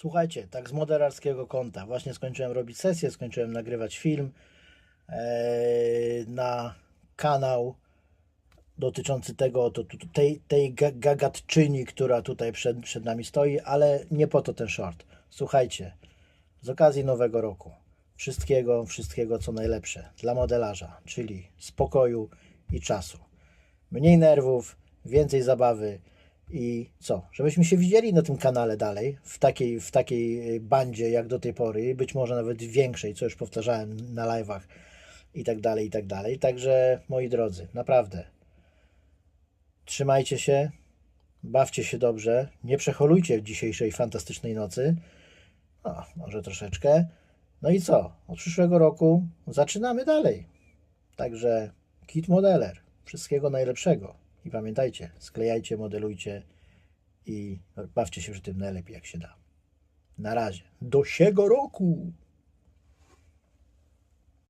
Słuchajcie, tak z moderarskiego konta. Właśnie skończyłem robić sesję, skończyłem nagrywać film eee, na kanał dotyczący tego, to, tej, tej ga- gagatczyni, która tutaj przed, przed nami stoi, ale nie po to ten short. Słuchajcie, z okazji nowego roku wszystkiego, wszystkiego co najlepsze dla modelarza, czyli spokoju i czasu. Mniej nerwów, więcej zabawy i co? Żebyśmy się widzieli na tym kanale dalej, w takiej, w takiej y, bandzie jak do tej pory, być może nawet większej, co już powtarzałem na live'ach i tak dalej, i tak dalej. Także moi drodzy, naprawdę trzymajcie się, bawcie się dobrze, nie przeholujcie dzisiejszej fantastycznej nocy. No, może troszeczkę. No i co? Od przyszłego roku zaczynamy dalej. Także kit modeler. Wszystkiego najlepszego. I pamiętajcie, sklejajcie, modelujcie i bawcie się przy tym najlepiej jak się da. Na razie. Do siego roku!